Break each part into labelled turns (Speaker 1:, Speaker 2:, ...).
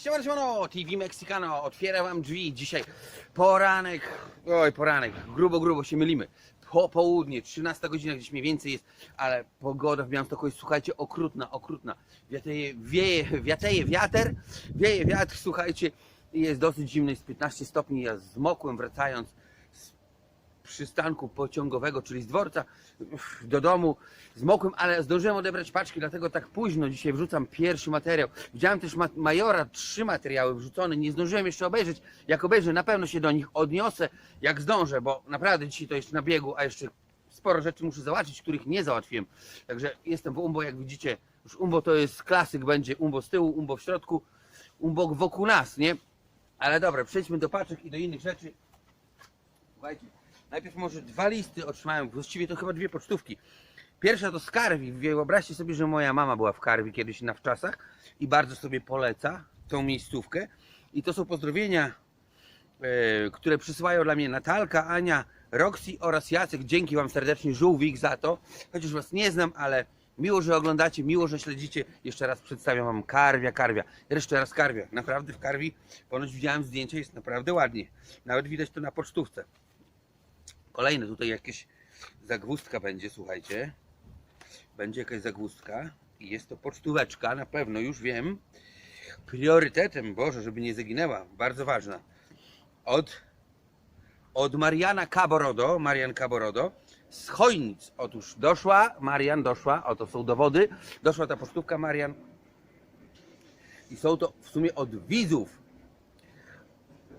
Speaker 1: Siemano, siemano, TV Mexicano, otwieram wam drzwi. Dzisiaj poranek, oj poranek, grubo, grubo się mylimy. Po południe, 13 godzina, gdzieś mniej więcej jest, ale pogoda w Białymstoku jest, słuchajcie, okrutna, okrutna. Wiateje, wieje, wiateje wiater, wieje wiatr, słuchajcie, jest dosyć zimno, jest 15 stopni. Ja zmokłem wracając przystanku pociągowego, czyli z dworca do domu. Zmokłem, ale zdążyłem odebrać paczki, dlatego tak późno dzisiaj wrzucam pierwszy materiał. Widziałem też ma Majora, trzy materiały wrzucone, nie zdążyłem jeszcze obejrzeć. Jak obejrzę, na pewno się do nich odniosę, jak zdążę, bo naprawdę dzisiaj to jeszcze na biegu, a jeszcze sporo rzeczy muszę załatwić, których nie załatwiłem. Także jestem w Umbo, jak widzicie, już Umbo to jest klasyk, będzie Umbo z tyłu, Umbo w środku, Umbo wokół nas, nie? Ale dobra, przejdźmy do paczek i do innych rzeczy. Słuchajcie, najpierw może dwa listy otrzymałem, właściwie to chyba dwie pocztówki. Pierwsza to z Karwi. Wyobraźcie sobie, że moja mama była w Karwi kiedyś na wczasach i bardzo sobie poleca tą miejscówkę. I to są pozdrowienia, e, które przysyłają dla mnie Natalka, Ania, Roxy oraz Jacek. Dzięki Wam serdecznie, Żółwik, za to. Chociaż Was nie znam, ale miło, że oglądacie, miło, że śledzicie. Jeszcze raz przedstawiam Wam Karwia, Karwia. Jeszcze raz Karwia. Naprawdę w Karwi, ponoć widziałem zdjęcie, jest naprawdę ładnie. Nawet widać to na pocztówce. Kolejne tutaj jakieś zagwózdka będzie, słuchajcie. Będzie jakaś zagwózdka i jest to pocztóweczka, na pewno już wiem. Priorytetem, Boże, żeby nie zaginęła, bardzo ważna. Od, od Mariana Caborodo, Marian Caborodo, z Chojnic. Otóż doszła, Marian doszła, oto są dowody, doszła ta pocztówka Marian. I są to w sumie od widzów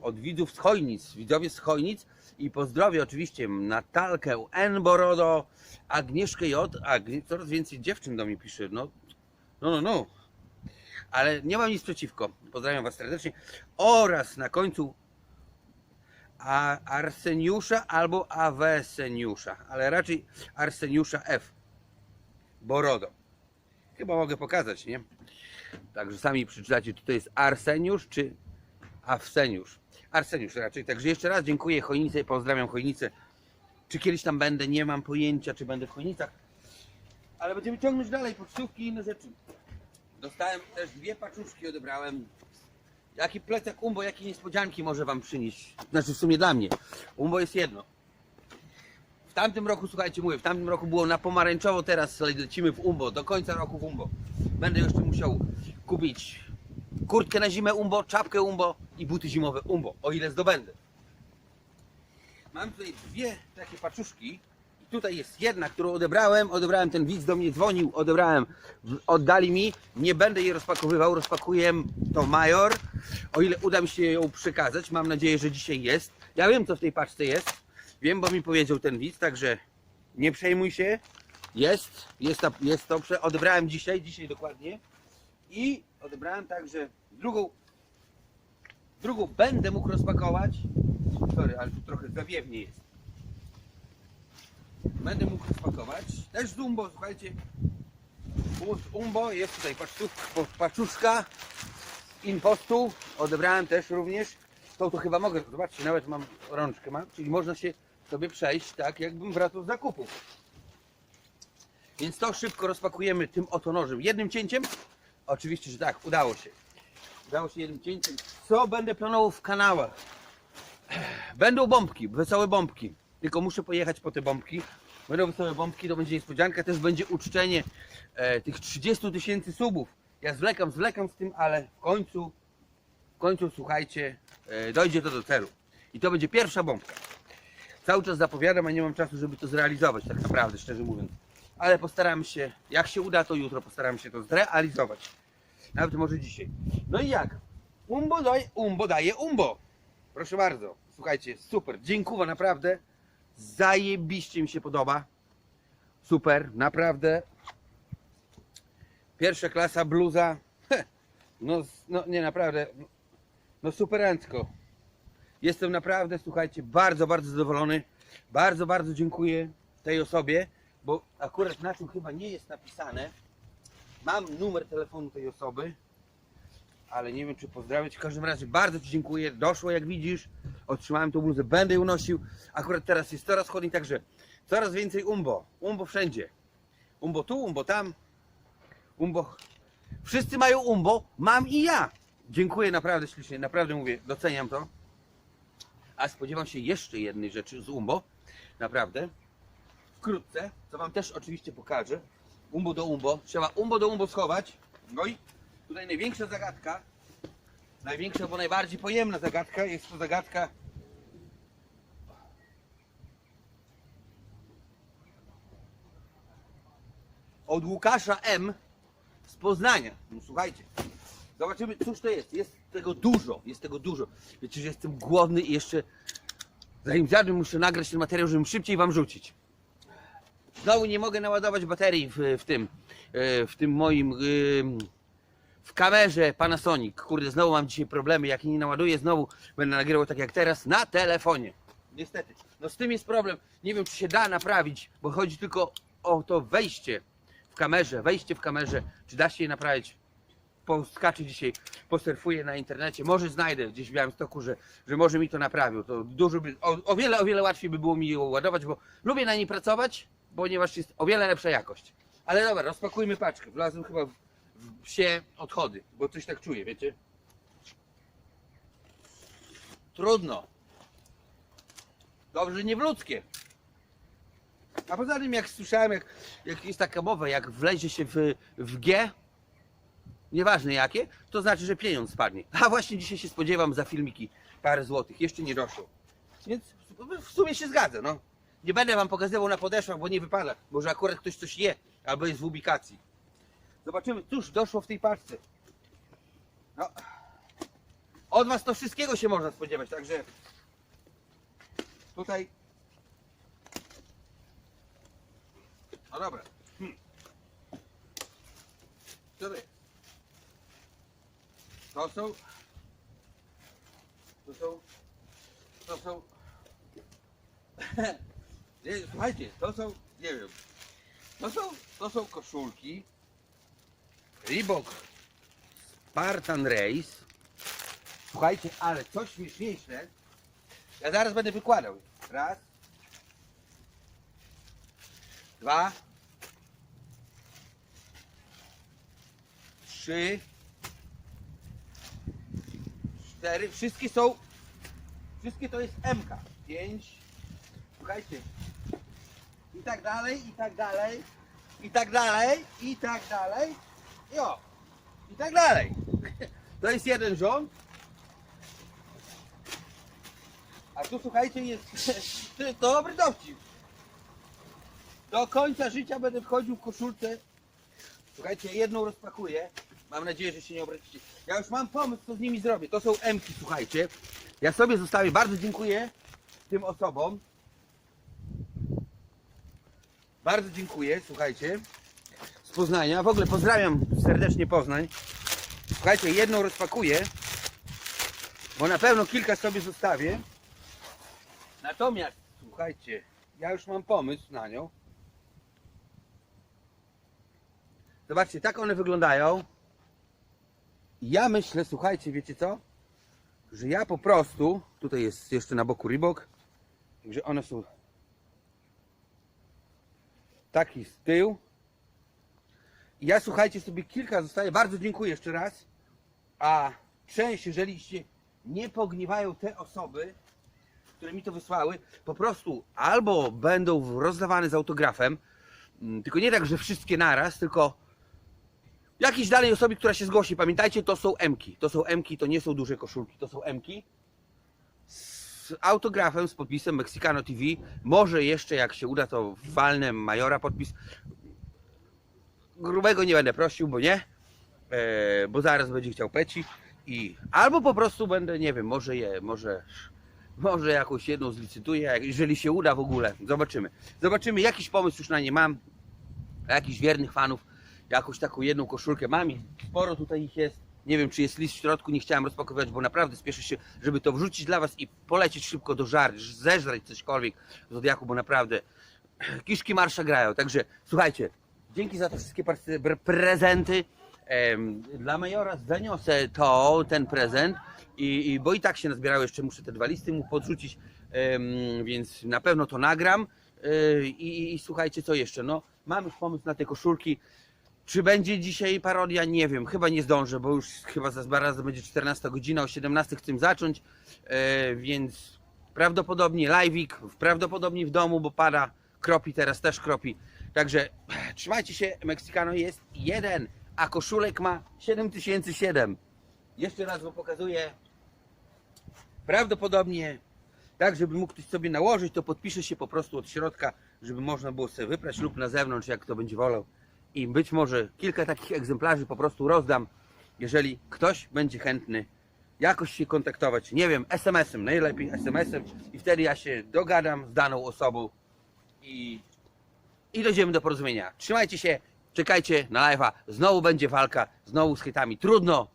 Speaker 1: od widzów z Chojnic, widzowie z Chojnic i pozdrowię oczywiście Natalkę N. Borodo, Agnieszkę J. Agni... Coraz więcej dziewczyn do mnie pisze, no, no, no, no. Ale nie mam nic przeciwko. Pozdrawiam Was serdecznie. Oraz na końcu a Arseniusza albo Aweseniusza, ale raczej Arseniusza F. Borodo. Chyba mogę pokazać, nie? Także sami przeczytacie, czy to jest Arseniusz, czy Arseniusz. Arseniusz raczej. Także jeszcze raz dziękuję Chojnice, pozdrawiam Chojnicę. Czy kiedyś tam będę, nie mam pojęcia, czy będę w Chojnicach. Ale będziemy ciągnąć dalej pocztówki i inne rzeczy. Dostałem też dwie paczuszki, odebrałem. Jaki plecak Umbo, jakie niespodzianki może Wam przynieść? Znaczy w sumie dla mnie. Umbo jest jedno. W tamtym roku, słuchajcie, mówię, w tamtym roku było na pomarańczowo, teraz lecimy w Umbo, do końca roku w Umbo. Będę jeszcze musiał kupić kurtkę na zimę Umbo, czapkę Umbo i buty zimowe Umbo, o ile zdobędę. Mam tutaj dwie takie paczuszki. I tutaj jest jedna, którą odebrałem. Odebrałem, ten widz do mnie dzwonił, odebrałem, oddali mi. Nie będę jej rozpakowywał, rozpakuję to Major. O ile uda mi się ją przekazać, mam nadzieję, że dzisiaj jest. Ja wiem, co w tej paczce jest. Wiem, bo mi powiedział ten widz, także nie przejmuj się. Jest, jest, ta, jest to. Odebrałem dzisiaj, dzisiaj dokładnie. I odebrałem także drugą Drugą będę mógł rozpakować. Sorry, ale tu trochę zawiewnie jest. Będę mógł rozpakować. Też z Umbo, słuchajcie. U- Umbo, jest tutaj pacztów, po- paczuszka impostu. Odebrałem też również. Tą to chyba mogę, zobaczcie, nawet mam rączkę, mam, czyli można się sobie przejść tak, jakbym wracał z zakupów. Więc to szybko rozpakujemy tym oto nożem. Jednym cięciem. Oczywiście, że tak, udało się. Udało się jednym cięciem. Co będę planował w kanałach? Będą bombki, wesołe bombki. Tylko muszę pojechać po te bombki. Będą wesołe bombki, to będzie niespodzianka. Też będzie uczczenie e, tych 30 tysięcy subów. Ja zwlekam, zwlekam z tym, ale w końcu, w końcu słuchajcie, e, dojdzie to do celu. I to będzie pierwsza bombka. Cały czas zapowiadam, a nie mam czasu, żeby to zrealizować, tak naprawdę, szczerze mówiąc. Ale postaram się, jak się uda, to jutro postaram się to zrealizować. Nawet może dzisiaj. No i jak? Umbo daje, umbo daje umbo. Proszę bardzo. Słuchajcie, super. Dziękuję naprawdę. Zajebiście mi się podoba. Super, naprawdę. Pierwsza klasa bluza. No, no nie naprawdę. No superancko. Jestem naprawdę, słuchajcie, bardzo, bardzo zadowolony. Bardzo, bardzo dziękuję tej osobie, bo akurat na tym chyba nie jest napisane. Mam numer telefonu tej osoby, ale nie wiem czy pozdrawiać. W każdym razie bardzo Ci dziękuję. Doszło jak widzisz. Otrzymałem tą bluzę, będę ją nosił. Akurat teraz jest coraz chłodniej, także coraz więcej umbo. Umbo wszędzie. Umbo tu, umbo tam. Umbo. Wszyscy mają umbo, mam i ja. Dziękuję naprawdę ślicznie, naprawdę mówię, doceniam to. A spodziewam się jeszcze jednej rzeczy z Umbo, naprawdę. Wkrótce, co Wam też oczywiście pokażę. Umbo do Umbo, trzeba Umbo do Umbo schować. No i tutaj największa zagadka, największa, bo najbardziej pojemna zagadka, jest to zagadka od Łukasza M. z Poznania. No, słuchajcie, zobaczymy, cóż to jest. Jest tego dużo, jest tego dużo. Wiecie, że jestem głodny i jeszcze zanim zjadłem, muszę nagrać ten materiał, żebym szybciej Wam rzucić. Znowu nie mogę naładować baterii w, w tym, e, w tym moim, ym, w kamerze Panasonic. Kurde, znowu mam dzisiaj problemy. Jak nie naładuję, znowu będę nagrywał tak jak teraz na telefonie. Niestety. No z tym jest problem. Nie wiem, czy się da naprawić, bo chodzi tylko o to wejście w kamerze, wejście w kamerze. Czy da się je naprawić? Poskaczę dzisiaj, posurfuję na internecie. Może znajdę gdzieś w Białymstoku, że, że może mi to naprawił. To dużo by, o, o wiele, o wiele łatwiej by było mi ją ładować, bo lubię na niej pracować, ponieważ jest o wiele lepsza jakość. Ale dobra, rozpakujmy paczkę. Wlazłem chyba w, w psie odchody, bo coś tak czuję, wiecie? Trudno. Dobrze, nie w ludzkie. A poza tym, jak słyszałem, jak, jak jest taka mowa, jak wlezie się w, w G, nieważne jakie, to znaczy, że pieniądz spadnie. A właśnie dzisiaj się spodziewam za filmiki parę złotych. Jeszcze nie doszło. Więc w sumie się zgadza, no. Nie będę wam pokazywał na podeszwach, bo nie wypada. Może akurat ktoś coś je, albo jest w ubikacji. Zobaczymy, cóż doszło w tej paczce. No. Od was to wszystkiego się można spodziewać, także tutaj. No dobra. Hmm. Co to są. To są. To są. Nie, słuchajcie, to są. Nie wiem. To są, to są koszulki. Reebok Spartan Race. Słuchajcie, ale coś śmieszniejsze. Ja zaraz będę wykładał. Raz. Dwa. Trzy. Cztery. Wszystkie są. Wszystkie to jest MK. Pięć. Słuchajcie. I tak dalej, i tak dalej. I tak dalej, i tak dalej. Jo. I tak dalej. To jest jeden rząd. A tu słuchajcie, jest to dobry dowcip. Do końca życia będę wchodził w koszulce. Słuchajcie, jedną rozpakuję. Mam nadzieję, że się nie obrazicie. Ja już mam pomysł, co z nimi zrobię. To są Mki, słuchajcie. Ja sobie zostawię. Bardzo dziękuję tym osobom. Bardzo dziękuję, słuchajcie. Z Poznania. W ogóle pozdrawiam serdecznie Poznań. Słuchajcie, jedną rozpakuję, bo na pewno kilka sobie zostawię. Natomiast, słuchajcie, ja już mam pomysł na nią. Zobaczcie, tak one wyglądają. Ja myślę, słuchajcie, wiecie co? Że ja po prostu, tutaj jest jeszcze na boku Reebok, że one są taki z tyłu. Ja słuchajcie sobie kilka zostaje. Bardzo dziękuję jeszcze raz. A część, jeżeli się nie pogniewają te osoby, które mi to wysłały, po prostu albo będą rozdawane z autografem, mm, tylko nie tak, że wszystkie naraz, tylko jakiejś danej osobie, która się zgłosi. Pamiętajcie, to są Mki. To są Mki, to nie są duże koszulki, to są Mki. Z autografem, z podpisem Mexicano TV. Może jeszcze, jak się uda, to walnę Majora podpis. Grubego nie będę prosił, bo nie. E, bo zaraz będzie chciał peci. I albo po prostu będę, nie wiem, może je, może może jakąś jedną zlicytuję, jeżeli się uda w ogóle. Zobaczymy. Zobaczymy, jakiś pomysł już na nie mam. Jakichś wiernych fanów. Jakąś taką jedną koszulkę mam i sporo tutaj ich jest. Nie wiem, czy jest list w środku, nie chciałem rozpakowywać, bo naprawdę spieszę się, żeby to wrzucić dla Was i polecieć szybko do żar, zeżreć cośkolwiek z Zodiaku, bo naprawdę kiszki marsza grają. Także słuchajcie, dzięki za te wszystkie prezenty. Dla Majora zaniosę to, ten prezent, i, i, bo i tak się nazbierało, jeszcze muszę te dwa listy mu podrzucić, więc na pewno to nagram. E, I, i, I słuchajcie, co jeszcze? No, mam już pomysł na te koszulki. Czy będzie dzisiaj parodia? Nie wiem, chyba nie zdążę, bo już chyba za zaraz będzie 14 godzina, o 17 chcę zacząć, e, więc prawdopodobnie live'ik, prawdopodobnie w domu, bo pada, kropi teraz też kropi. Także trzymajcie się, Meksykano jest jeden, a koszulek ma 7007. Jeszcze raz go pokazuję. Prawdopodobnie tak, żeby mógł ktoś sobie nałożyć, to podpisze się po prostu od środka, żeby można było sobie wyprać lub na zewnątrz, jak kto będzie wolał. I być może kilka takich egzemplarzy po prostu rozdam, jeżeli ktoś będzie chętny jakoś się kontaktować, nie wiem, SMS-em, najlepiej SMS-em i wtedy ja się dogadam z daną osobą i, i dojdziemy do porozumienia. Trzymajcie się, czekajcie na live'a, znowu będzie walka, znowu z hejtami. Trudno,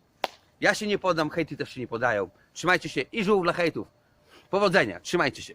Speaker 1: ja się nie podam, hejty też się nie podają. Trzymajcie się i żółw dla hejtów. Powodzenia, trzymajcie się.